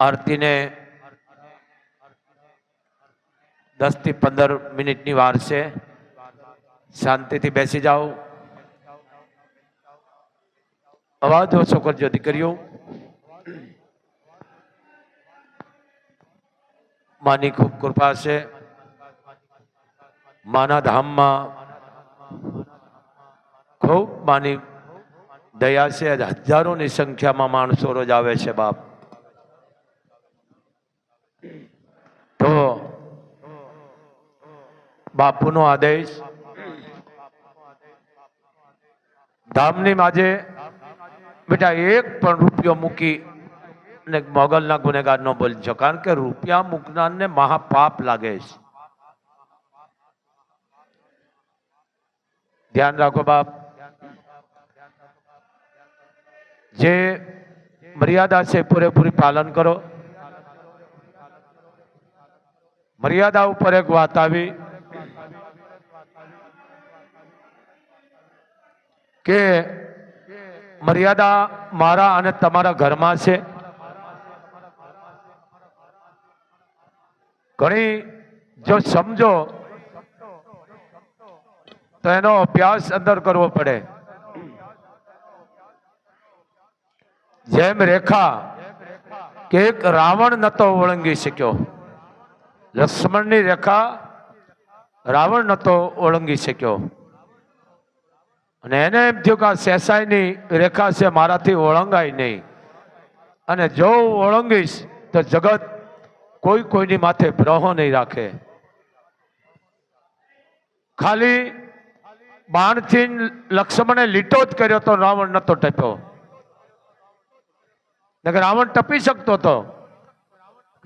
આરતીને દસથી પંદર મિનિટની વાર છે. શાંતિથી બેસી જાઓ. અવાજ ઓછો કરજો દીકરીઓ. માની ખૂબ કૃપા છે. માના ધામમાં ખૂબ માની દયા છે હજારોની સંખ્યામાં માણસો રોજ આવે છે બાપ. તો બાપુનો આદેશ. ધામની માજે બેટા એક પણ રૂપિયો મૂકી ને મોગલના ગુનેગાર નો બોલજો કારણ કે રૂપિયા મૂકનારને મહાપાપ લાગે છે. ધ્યાન રાખો બાપ. જે મર્યાદા છે, પૂરેપૂરી પાલન કરો. મર્યાદા ઉપર એક વાત આવી કે મર્યાદા મારા અને તમારા ઘરમાં છે. ઘણી જો સમજો, તો એનો અભ્યાસ અંદર કરવો પડે. જેમ રેખા કે એક રાવણ નતો ઓળંગી શક્યો. લક્ષ્મણની રેખા રાવણ નતો ઓળંગી શક્યો. અને એને એમ થયું કે આ સેસાઈની રેખા છે, મારાથી ઓળંગાય નહીં. અને જો ઓળંગીશ, તો જગત કોઈ કોઈની માથે બ્રહો નહીં રાખે. ખાલી બાણથી લક્ષ્મણે લીટો જ કર્યો તો રાવણ નતો ટપ્યો. નકર રાવણ ટપી શકતો હતો.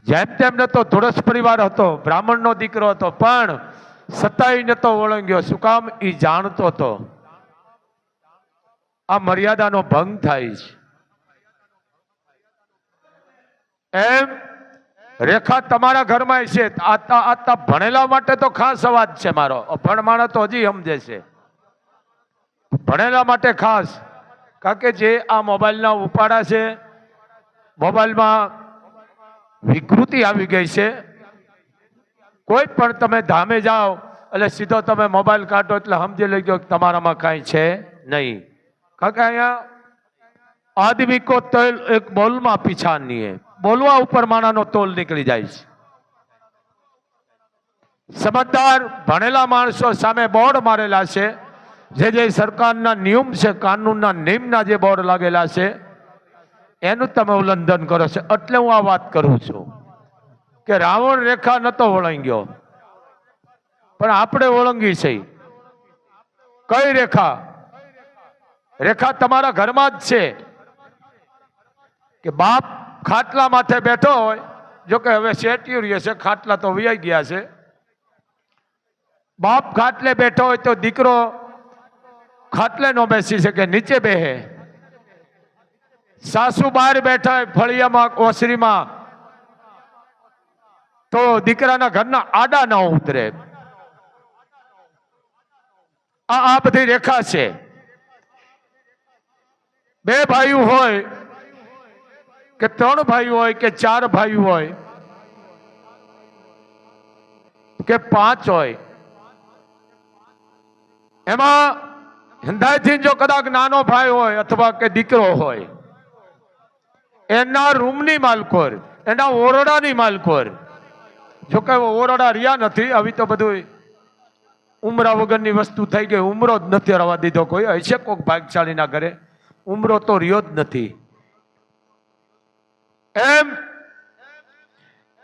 જેમ તેમ નતો ધોળસ પરિવાર હતો, બ્રાહ્મણનો દીકરો હતો, પણ સતાઈ નતો ઓળંગ્યો. શું કામ? એ જાણતો હતો. આ મર્યાદાનો ભંગ થાય છે. એમ રેખા તમારા ઘરમાં છે. આતા ભણેલા માટે તો ખાસ અવાજ છે મારો. અભણ માણસ તો હજી સમજે છે. ભણેલા માટે ખાસ. કારણ કે જે આ મોબાઈલના ઉપાડા છે મોબાઈલમાં વિકૃતિ આવી ગઈ છે. કોઈ પણ તમે ધામે જાઓ, એટલે સીધો તમે મોબાઈલ કાઢો, એટલે સમજી લેજો તમારામાં કાંઈ છે નહીં. કારણ કે અહીંયા આદમી કો તોલ એક બોલમાં પીછા નહીં હે બોલવા ઉપર માણાનો તોલ નીકળી જાય છે. સમજદાર, ભણેલા માણસો સામે બોર્ડ મારેલા છે. જે જે સરકારના નિયમ છે, કાનૂનના નિયમના જે બોર્ડ લાગેલા છે એનું તમે ઉલ્લંઘન કરો છો. એટલે હું આ વાત કરું છું કે રાવણ રેખા નતો વળંગ્યો. પણ આપણે ઓળંગી છે. કઈ રેખા? રેખા તમારા ઘરમાં જ છે. કે બાપ ખાટલા માથે બેઠો હોય, જો કે હવે શેટ્યું રહે છે, ખાટલા તો વ્યાઈ ગયા છે. બાપ ખાટલે બેઠો હોય તો દીકરો ખાટલે નો બેસી શકે, નીચે બેહે. સાસુ બહાર બેઠા હોય ફળિયામાં, ઓસરીમાં, તો દીકરાના ઘરના આડા ન ઉતરે. આ આ બધી રેખા છે. બે ભાઈઓ હોય કે ત્રણ ભાઈઓ હોય કે ચાર ભાઈઓ હોય કે પાંચ હોય. એમાં હિંદાયથી જો કદાચ નાનો ભાઈ હોય અથવા કે દીકરો હોય. એના રૂમની માલકોર એના ઓરડાની માલકોર જો કે ઓરડા રહ્યા નથી, આવી તો બધું ઉમરા વગરની વસ્તુ થઈ ગઈ, ઉમરો જ નથી રવા દીધો કોઈ. હશે કોઈક ભાગશાળીના ઘરે. ઉમરો તો રહ્યો જ નથી. એમ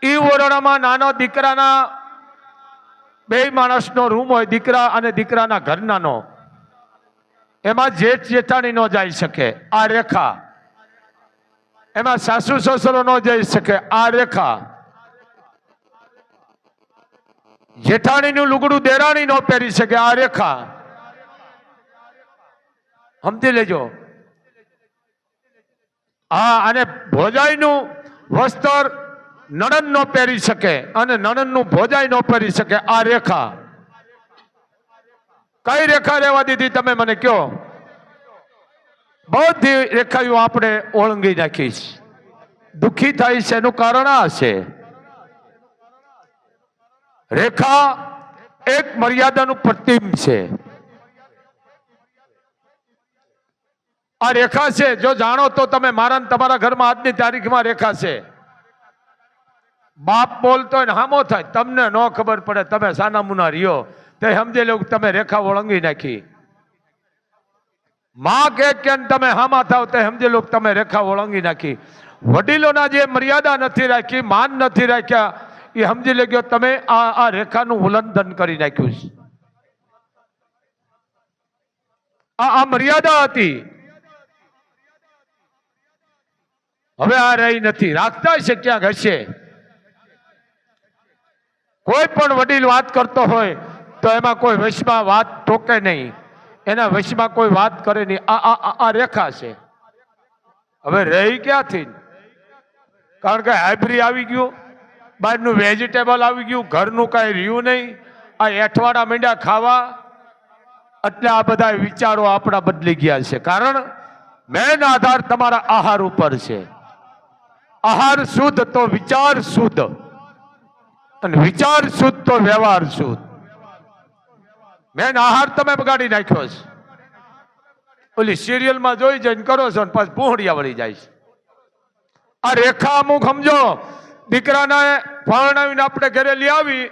ઈ ઓરડામાં નાના દીકરાના બે માણસનો રૂમ હોય, દીકરા અને દીકરાના ઘરનાનો. એમાં જેઠ જેઠાણી ન જઈ શકે. આ રેખા. એમાં સાસુ સસરો ન જઈ શકે. આ રેખા. જેઠાણીનું લુગડું દેરાણી ન પહેરી શકે. આ રેખા. સમજી લેજો. હા અને ભોજાઈનું વસ્ત્ર નણંદ નો પહેરી શકે અને નણંદનું ભોજાઈ નો પહેરી શકે. આ રેખા. કઈ રેખા રહેવા દીધી તમે મને કયો બધી રેખાઓ આપણે ઓળંગી નાખીશ. દુઃખી થાય છે એનું કારણ આ છે. રેખા એક મર્યાદાનું પ્રતિમ છે. આ રેખા છે. જો જાણો તો તમે મારા તમારા ઘરમાં આજની તારીખમાં રેખા છે. બાપ બોલતો હોય હામો થાય. તમને ન ખબર પડે. તમે સાના મુના રહ્યો. તે સમજી લો તમે રેખા ઓળંગી નાખી. માં કે કે તમે હામા થાવ તે સમજી લો તમે રેખા ઓળંગી નાખી. વડીલોના જે મર્યાદા નથી રાખી, માન નથી રાખ્યા, એ સમજી લેજો તમે આ આ રેખાનું ઉલ્લંઘન કરી નાખ્યું છે. આ આ મર્યાદા હતી. હવે આ રહી નથી. રાખતા છે ક્યાંક હશે. કોઈ પણ વડીલ વાત કરતો હોય, તો એમાં કોઈ વશમાં વાત ટોકે નહીં. એના વશમાં કોઈ વાત કરે નહીં. આ આ, આ- રેખા છે. હવે રહી ક્યાંથી? કારણ કે હાઇબ્રી આવી ગયું. બહારનું વેજીટેબલ આવી ગયું. ઘરનું કાંઈ રહ્યું નહીં. આ એઠવાડા મીંડા ખાવા. એટલે આ બધા વિચારો આપણા બદલી ગયા છે. કારણ મેન આધાર તમારા આહાર ઉપર છે. આહાર શુદ્ધ તો વિચાર શુદ્ધ. અને વિચાર શુદ્ધ તો વ્યવહાર શુદ્ધ. મેન આહાર તમે બગાડી નાખ્યો છે. ઓલી સિરિયલમાં જોઈ જઈને કરો છો ને પછી પૂંહડિયા વળી જાય છે. આ રેખા અમુક સમજો, દીકરાને પરણાવીને આપણે ઘરે લઈ આવી,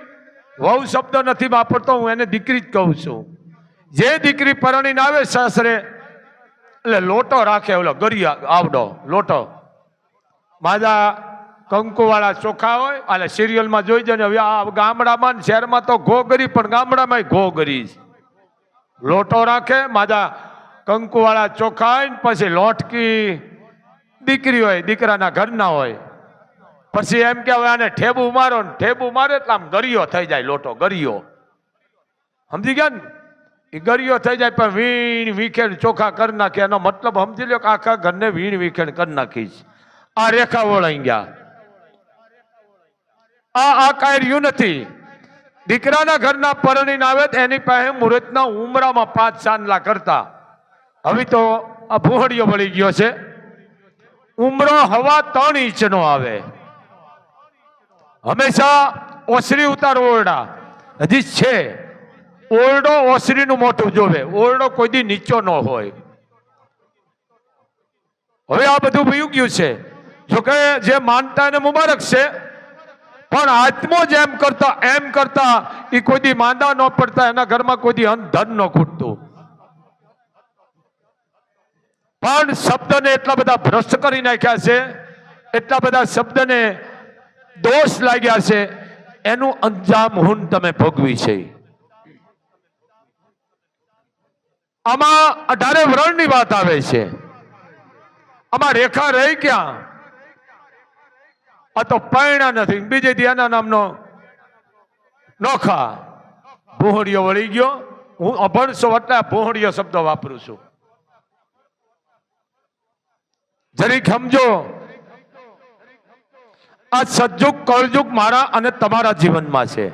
વહુ શબ્દ નથી વાપરતો, હું એને દીકરી જ કહું છું. જે દીકરી પરણીને આવે સાસરે, એટલે લોટો રાખે, ઓલો ગરિયા આવડો, લોટો. માજા કંકુવાળા ચોખા હોય અને સિરિયલમાં જોઈ જાય હવે આ ગામડામાં શહેરમાં તો ઘો ગરી, પણ ગામડામાં ઘો ગરી લોટો રાખે, માજા કંકુવાળા ચોખા હોય ને, પછી લોટકી દીકરી હોય, દીકરાના ઘરના હોય. પછી એમ કે હવે આને ઠેબુ મારો ને, ઠેબુ મારે એટલે આમ ગરિયો થઈ જાય, લોટો ગરિયો. સમજી ગયા ને? એ ગરિયો થઈ જાય, પણ વીણ વીખેણ ચોખા કરી નાખે, એનો મતલબ સમજી લો કે આખા ઘરને વીણ વીખેણ કરી નાખીશ આ રેખા વળાઈ ગયા આ આ રહ્યું નથી. દીકરાના ઘરના પરણીને આવે એની પાસે મુહૂર્તના ઉમરામાં પાંચ ચાંદલા કરતા. હવે તો આ ભૂહડીઓ વળી ગયો છે. ઉમરો હવા ત્રણ ઇંચનો આવે. હંમેશા ઓસરી ઉતાર ઓરડા. હજી છે. ઓરડો ઓસરીનું મોટું જોવે. ઓરડો કોઈ દી નીચો ન હોય. હવે આ બધું ભયું ગયું છે. જોકે જે માનતા એને મુબારક છે પણ આત્મો જેમ કરતા, એમ કરતા એ કોઈ દી માંદા ન પડતા, એના ઘરમાં કોઈ દી ધન ન ખૂટતું. પણ શબ્દને એટલા બધા ભ્રષ્ટ કરી નાખ્યા છે, એટલા બધા શબ્દને દોષ લાગ્યા છે, એનું અંજામ હું તમે ભોગવી છે. આમાં અઢારે વરણની વાત આવે છે. આમાં રેખા રહી ક્યાં? આ તો પૈણા નથી. બીજે દિયાના નામનો નોખા. ભૂહડીઓ વળી ગયો. હું અભણસો એટલે ભૂહડીઓ શબ્દ વાપરું છું. જરીક સમજો. આ સજ્જુગ કળજુગ મારા અને તમારા જીવનમાં છે.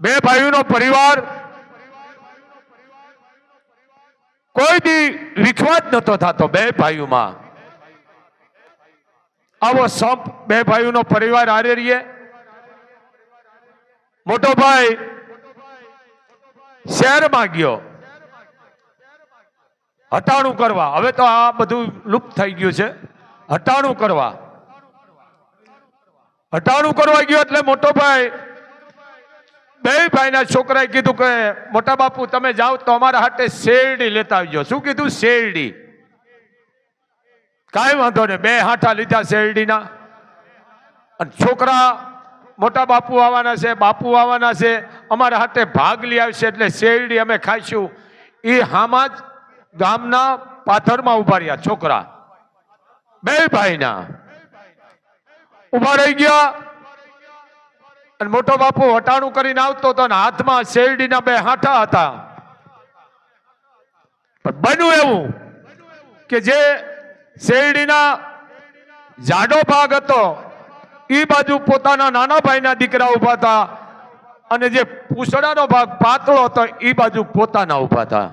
બે ભાઈઓનો પરિવાર. કોઈ દી વિખવાદ નતો થતો બે ભાઈઓમાં. આવો સંપ બે ભાઈઓનો પરિવાર હારે રહીએ. મોટો ભાઈ શહેરમાં ગયો હટાણું કરવા. હવે તો આ બધું લુપ્ત થઈ ગયું છે. હટાણું કરવા. હટાણું કરવા ગયો એટલે મોટો ભાઈ બે ભાઈના છોકરાએ કીધું કે, મોટા બાપુ, તમે જાઓ તો અમારા હાટે શેરડી લેતા આવજો. શું કીધું? શેરડી. કાંઈ વાંધો નહીં. બે હાંઠા લીધા શેરડીના અને છોકરા મોટા બાપુ આવવાના છે, બાપુ આવવાના છે. અમારા હાથે ભાગ લઈ આવશે એટલે શેરડી અમે ખાઈશું. એ હામાં જ ગામના પાથરમાં ઊભા રહ્યા છોકરા. બે ભાઈના. ઊભા રહી ગયા. અને મોટો બાપુ હટાણું કરીને આવતો હતો ને હાથમાં શેરડીના બે હાંઠા હતા. પણ બન્યું એવું કે જે શેરડીના જાડો ભાગ હતો. એ બાજુ પોતાના નાના ભાઈના દીકરા ઊભા હતા. અને જે પૂછડાનો ભાગ પાતળો હતો એ બાજુ પોતાના ઊભા હતા.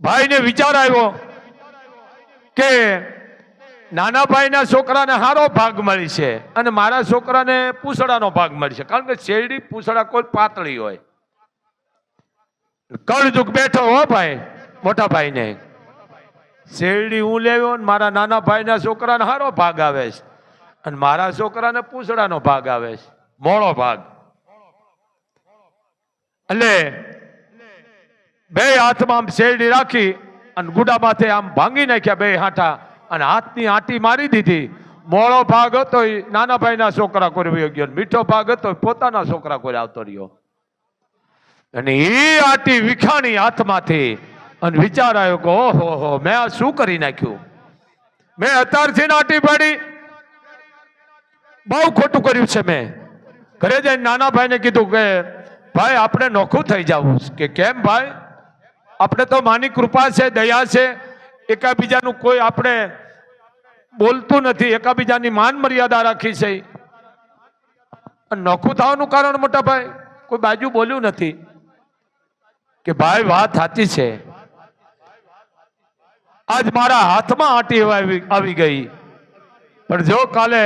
ભાઈને વિચાર આવ્યો કે નાના ભાઈના છોકરાને સારો ભાગ મળી છે અને મારા છોકરાને પૂસડાનો ભાગ મળી છે. કારણ કે શેરડી, પૂસડા કોઈ પાતળી હોય. કળજુગ બેઠો હો ભાઈ, મોટા ભાઈને. શેરડી હું લેવ્યો ને મારા નાના ભાઈના છોકરાને સારો ભાગ આવે છે. અને મારા છોકરાને પૂછડાનો ભાગ આવે છે. મોળો ભાગ. એટલે બે હાથમાં આમ શેરડી રાખી અને ગુડા માથે આમ ભાંગી નાખ્યા બે હાંઠા અને હાથની આંટી મારી દીધી. મોળો ભાગ હતો એ નાના ભાઈના છોકરા કોઈ વયો ગયો મીઠો ભાગ હતો પોતાના છોકરા કોઈ આવતો રહ્યો. અને એ આંટી વિખાણી હાથમાંથી અને વિચાર આવ્યો કે, ઓહો, હો, મેં આ શું કરી નાખ્યું? મેં અત્યારથી નાટી પાડી. બહુ ખોટું કર્યું છે મેં. ઘરે જઈને નાના ભાઈને કીધું કે, ભાઈ, આપણે નોખું થઈ જવું. કે, કેમ ભાઈ? આપણે તો માની કૃપા છે, દયા છે. એકાબીજાનું કોઈ આપણે બોલતું નથી. એકાબીજાની માન મર્યાદા રાખી છે. નોખું થવાનું કારણ મોટા ભાઈ, કોઈ બાજુ બોલ્યું નથી કે, ભાઈ, વાત સાચી છે. આજ મારા હાથમાં આંટી આવી ગઈ. પણ જો કાલે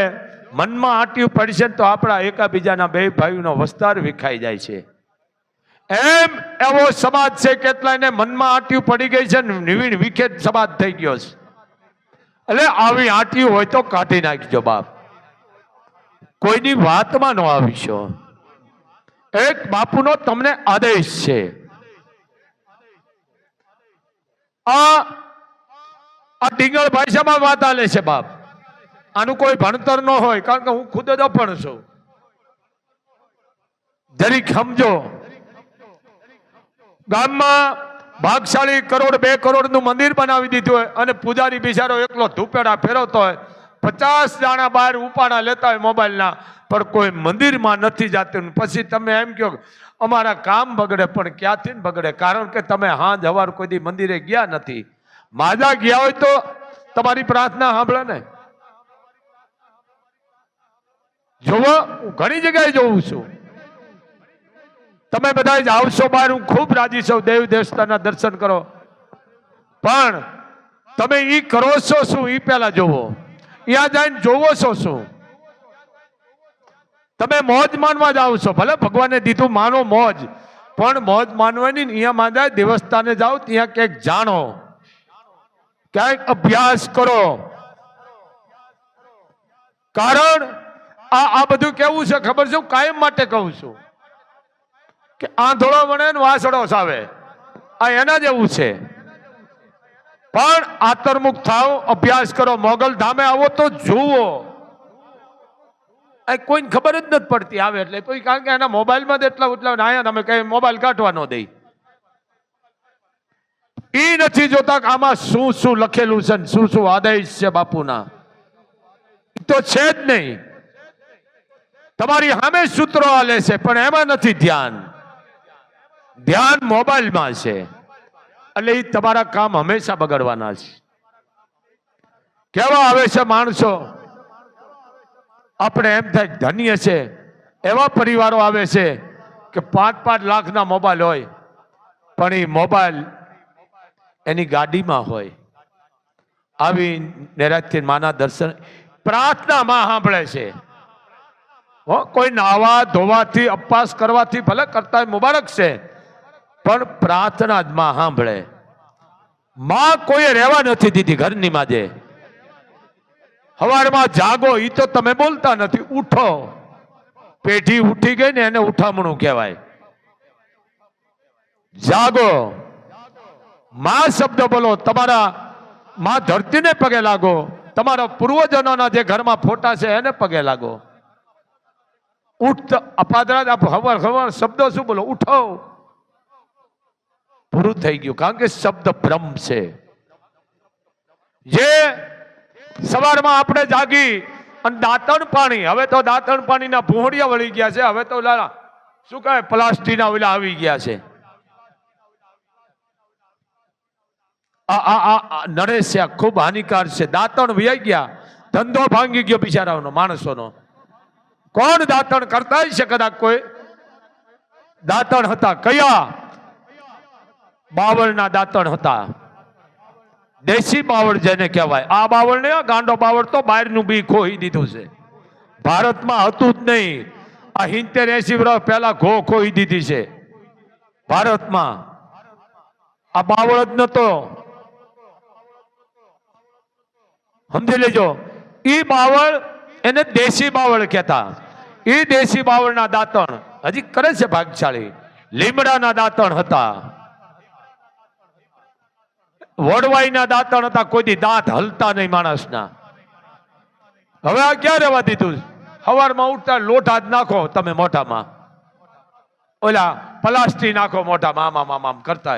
મનમાં આંટીયું પડશે તો આપણા એકાબીજાના બે ભાઈઓનો વસ્તાર વિખાઈ જાય છે. એમ એવો સમાજ છે કેટલાયને મનમાં આંટીયું પડી ગઈ છે નિવીણ વિખેત સમાજ થઈ ગયો છે. એટલે આવી આંટીયું હોય તો કાઢી નાખજો બાપ. કોઈની વાતમાં ન આવીશો. એક બાપુનો તમને આદેશ છે. આ આ ડીંગળ ભાષામાં વાત આલે છે બાપ. આનું કોઈ ભણતર ન હોય, કારણ કે હું ખુદ જ અભણ છું. જરીક સમજો. ગામમાં ભાગશાળી કરોડ, બે કરોડનું મંદિર બનાવી દીધું હોય અને પૂજારી બિચારો એકલો ધૂપેડા ફેરવતો હોય. પચાસ જાણા બહાર ઉપાડા લેતા હોય મોબાઈલના, પણ કોઈ મંદિરમાં નથી જાતું. પછી તમે એમ કહો અમારા કામ બગડે, પણ ક્યાંથી બગડે? કારણ કે તમે હા જવાર કોઈ મંદિરે ગયા નથી. માજા ગયા હોય તો તમારી પ્રાર્થના સાંભળે ને. જોવો, હું ઘણી જગ્યાએ જોઉં છું. તમે બધા જ આવશો બહાર, હું ખૂબ રાજી છું. દેવ દેવતાના દર્શન કરો. પણ તમે એ કરો છો શું? એ પહેલા જોવો. ત્યાં જઈને જોવો છો શું? તમે મોજ માનવા જાઓ છો. ભલે ભગવાને દીધું માનો મોજ, પણ મોજ માનવાની અહીંયા માંદાય દેવસ્થાને જાઓ, ત્યાં ક્યાંક જાણો. ક્યાંક અભ્યાસ કરો. કારણ આ આ બધું કેવું છે? ખબર છે? હું કાયમ માટે કહું છું કે આંધળો વણે ને વાસડો સાવે. આ એના જેવું છે. પણ આતરમુખ થાવ, અભ્યાસ કરો. મોગલ ધામે આવો તો જુઓ. આ કોઈને ખબર જ નથી પડતી આવે એટલે. કોઈ કારણ કે એના મોબાઈલમાં જ એટલા ઉતલા આયા તમે કઈ મોબાઈલ કાઢવા ન દઈ. ઈ નથી જોતા કે આમાં શું શું લખેલું છે શું શું આદેશ છે બાપુના. તો છે જ નહીં. તમારી સામે સૂત્રો આલે છે, પણ એમાં નથી ધ્યાન. ધ્યાન મોબાઈલમાં છે. એટલે એ તમારા કામ હંમેશા બગડવાના છે. કેવા આવે છે માણસો? આપણે એમ થાય ધન્ય છે. એવા પરિવારો આવે છે કે પાંચ પાંચ લાખના મોબાઈલ હોય, પણ એ મોબાઈલ એની ગાડીમાં હોય. આવી નૈરાજથી માના દર્શન પ્રાર્થનામાં સાંભળે છે. કોઈ નાવા ધોવાથી, અપવાસ કરવાથી ભલે કરતા મુબારક છે. પણ પ્રાર્થના જ માં સાંભળે. માં કોઈએ રહેવા નથી દીધી ઘરની માજે. હવારમાં જાગો એ તો તમે બોલતા નથી, ઉઠો. પેઢી ઉઠી ગઈ ને એને ઉઠામણું કહેવાય. જાગો. માં શબ્દ બોલો, તમારા માં ધરતીને પગે લાગો, તમારા પૂર્વજનોના જે ઘરમાં ફોટા છે એને પગે લાગો. ઉઠ અપાદરા હવર હવાર શબ્દો શું બોલો? ઉઠો. પૂરું થઈ ગયું, કારણ કે શબ્દ બ્રહ્મ છે. જે સવારમાં આપણે જાગી અને દાંતણ પાણી, હવે તો દાંતણ પાણીના ભૂંડિયા વળી ગયા છે, હવે તો શું કહે પ્લાસ્ટિકના ઓલા આવી ગયા છે. આ આ આ આ, નરેશ ખૂબ હાનિકાર છે. દાંતણ વ્યાઈ ગયા. ધંધો ભાંગી ગયો બિચારાઓનો, માણસોનો. કોણ દાંતણ કરતા છે કદાચ કોઈ? દાંતણ હતા કયા? બાવળના દાંતણ હતા. દેશી બાવળ જેને કહેવાય. આ બાવળ ને ગાંડો બાવળ તો બહારનું બી ખોઈ દીધું છે. ભારતમાં હતું જ નહીં. આ હિંતેર એસી વર્ષ પહેલા ઘો ખોઈ દીધી છે. ભારતમાં. આ બાવળ જ નતો. સમજી લેજો. એ બાવળ એને દેશી બાવળ કહેતા. એ દેશી બાવળના દાંતણ. હજી કરે છે ભાગશાળી. લીમડાના દાંતણ હતા. વડવાઈના દાંતણ હતા. કોઈ દાંત હલતા નહીં માણસના. હવે આ ક્યાં રહેવા દીધું? સવારમાં ઉઠતા લોટા જ નાખો તમે મોઢામાં. ઓલા પ્લાસ્ટી નાખો મોઢામાં. આમ આમ આમ કરતા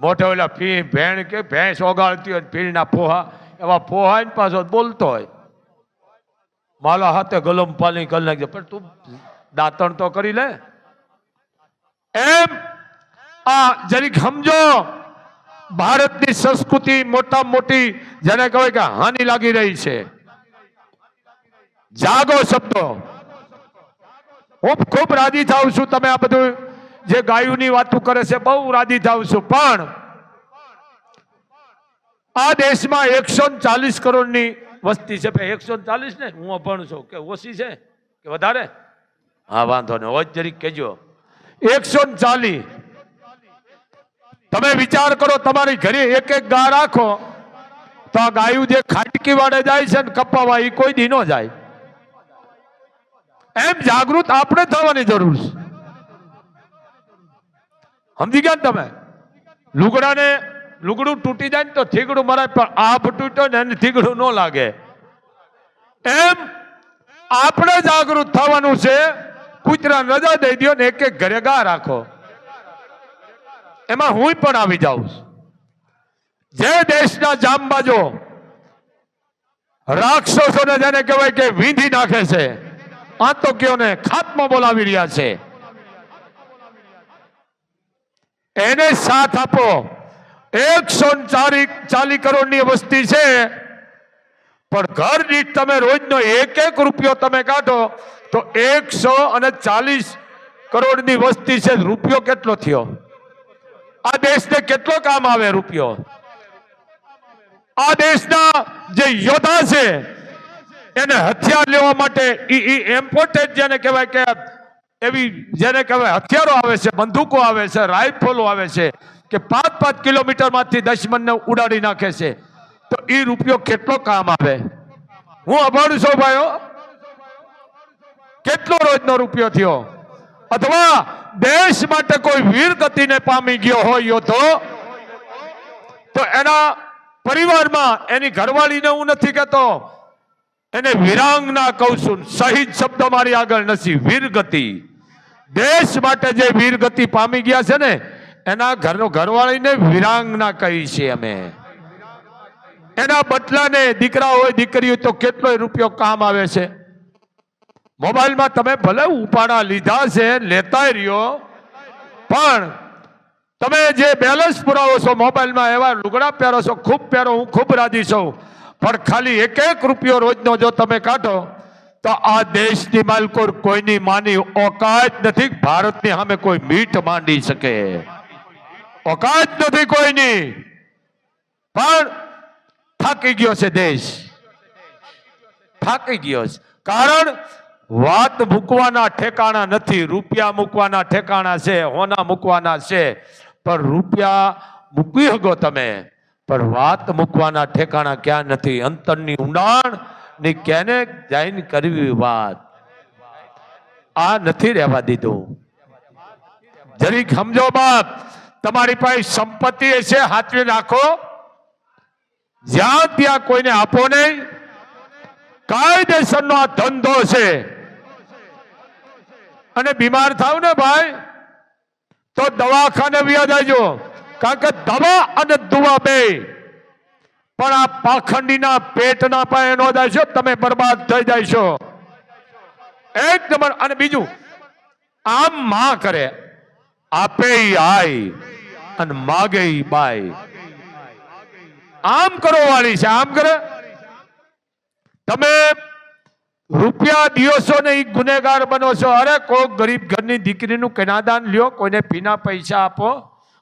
મોઢે ઓલા ફી, ભેણ કે ભેંસ ઓગાળતી હોય ફીણના પોહા એવા પોહા પાછો બોલતો હોય. માલા હાથે ગલમ પાલી કરી નાખજે. પણ તું દાંતણ તો કરી લે. એમ આ જરીક સમજો, ભારતની સંસ્કૃતિ મોટા મોટી જેને કહેવાય કે હાનિ લાગી રહી છે. જાગો શબ્દો. હું ખૂબ રાજી થાઉં છું તમે આ બધું જે ગાયુની વાતો કરે છે, બહુ રાજી થાઉં છું. પણ આ દેશમાં એકસો ચાલીસ કરોડની વસ્તી છે. ભાઈ, એકસો ચાલીસ ને? હું અભણ છું. કે ઓછી છે? કે વધારે? હા, વાંધો ને હોજ જરીક કહેજો. એકસો ચાલીસ. તમે વિચાર કરો, તમારી ઘરે એક એક ગા રાખો, તો આ ગાયું જે ખાટકી વાળે જાય છે ને કપાવા એ કોઈ દી ન જાય. એમ જાગૃત આપણે થવાની જરૂર છે. સમજી ગયા તમે? લુગડાને લુગડું તૂટી જાય ને તો થીગડું મરાય, પણ આભ તૂટ્યો ને એને થીગડું ન લાગે. એમ આપણે જાગૃત થવાનું છે કૂતરા રજા દઈ દો ને એક એક ઘરે ગા રાખો. એમાં હું પણ આવી જાઉં જે દેશના જામબાજો રાક્ષસોને જેને કહેવાય કે વીંધી નાખે છે આતંકીઓને ખાતમાં બોલાવી રહ્યા છે. એને સાથ આપો. એકસો ચાલી કરોડની વસ્તી છે. પણ ઘર દીઠ તમે રોજનો એક એક રૂપિયો તમે કાઢો, તો એકસો અને ચાલીસ કરોડની વસ્તી છે. રૂપિયો કેટલો થયો? આ દેશને કેટલો કામ આવે રૂપિયો? આ દેશના જે યોદ્ધા છે, એને હથિયાર લેવા માટે ઈ ઇમ્પોર્ટેડ જેને કહેવાય કે એવી, જેને કહેવાય હથિયારો આવે છે, બંદૂકો આવે છે રાઇફલો આવે છે. કે પાંચ પાંચ કિલોમીટરમાંથી દુશ્મનને ઉડાડી નાખે છે. તો એ રૂપિયો કેટલો કામ આવે? હું અભાણું છું ભાઈઓ. કેટલો રોજનો રૂપિયો થયો? અથવા દેશ માટે કોઈ વીર ગતિને પામી ગયો હોય યોદ્ધો તો? એના પરિવારમાં એની ઘરવાળીને હું નથી કહેતો. એને વિરાંગના કહું છું. શહીદ શબ્દ મારી આગળ નથી. વીરગતિ દેશ માટે જે વીરગતિ પામી ગયા છે ને એના ઘરનો ઘરવાળીને વિરાંગના કહી છે અમે. એના બદલાને દીકરા હોય દીકરી હોય તો કેટલો રૂપિયો કામ આવે છે. મોબાઈલમાં તમે ભલે ઉપાડા લીધા છે લેતા રહ્યો. પણ તમે જે બેલેન્સ પુરાવો છો, મોબાઈલમાં એવા લુગડા પહેરો છો, ખૂબ પહેરો, હું ખૂબ રાજી છું. પણ ખાલી એક એક રૂપિયો રોજનો જો તમે કાઢો, તો આ દેશની માલકોર કોઈની માની ઓકાત નથી, ભારતની સામે કોઈ મીઠ માંડી શકે. ઓકાત નથી કોઈની. પણ થાકી ગયો છે દેશ. થાકી ગયો છે. કારણ વાત મૂકવાના ઠેકાણા નથી, રૂપિયા મૂકવાના ઠેકાણા છે, હોના મૂકવાના છે. પણ રૂપિયા મૂકી શકો તમે. પણ વાત મૂકવાના ઠેકાણા ક્યાં નથી? અંતરની ઊંડાણની કેને જઈને કરવી વાત? આ નથી રહેવા દીધું. જરીક સમજો બાપ. તમારી પાસે સંપત્તિ છે હાથવી રાખો. જ્યાં ત્યાં કોઈને આપો નહીં. કાયદેસરનો આ ધંધો છે. અને બીમાર થાવ ને ભાઈ, તો દવાખાને વ્યા જાયજો કારણ કે દવા અને દુવા બે. પણ આ પાખંડીના પેટના પાસે ન જાય તમે બરબાદ થઈ જાયશો એક નંબર. અને બીજું, આમ માં કરે. આપે આય અને માગે બાય. આમ કરો વાળી છે, આમ કરે. તમે રૂપિયા દિવસો ને ગુનેગાર બનો છો. અરે કોઈ ગરીબ ઘરની દીકરીનું કેનાદાન લ્યો, કોઈને પીના પૈસા આપો,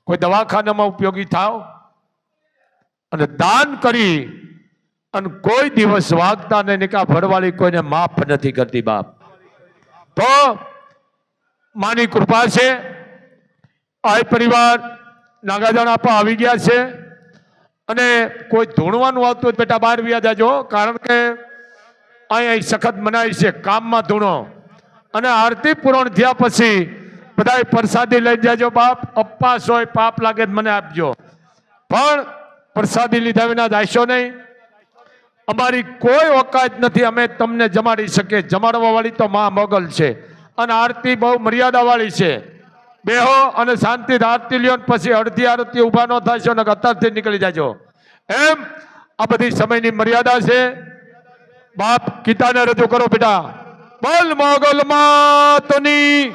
કોઈ દવાખાનામાં ઉપયોગી થાવ. અને દાન કરી અને કોઈ દિવસ વાગતા ને નિકા ભરવાળી કોઈને માફ નથી કરતી બાપ. તો માની કૃપા છે આ પરિવાર નાગાજણ આપવા આવી ગયા છે. અને કોઈ ધૂણવાનું આવતું હોય બેટા બહાર વ્યા જાજો, કારણ કે અહીં સખત મનાય છે, કામમાં ધૂણો. અને આરતી પૂરણ થયા પછી બધા પ્રસાદી લઈ જાજો બાપ અપવાસ હોય, પાપ લાગે મને આપજો. પણ પ્રસાદી લીધા વિના જાશો નહીં. અમારી કોઈ ઓકાત નથી, અમે તમને જમાડી શકીએ. જમાડવા વાળી તો મા મોગલ છે. અને આરતી બહુ મર્યાદા વાળી છે. બેહો અને શાંતિ આરતી લ્યો પછી અડધી આરતી ઊભા ન થશો ને અત્યારથી નીકળી જાજો. એમ આ બધી સમયની મર્યાદા છે. બાપ ગીતાને રજૂ કરો બેટા. બોલ મોગલ માતની.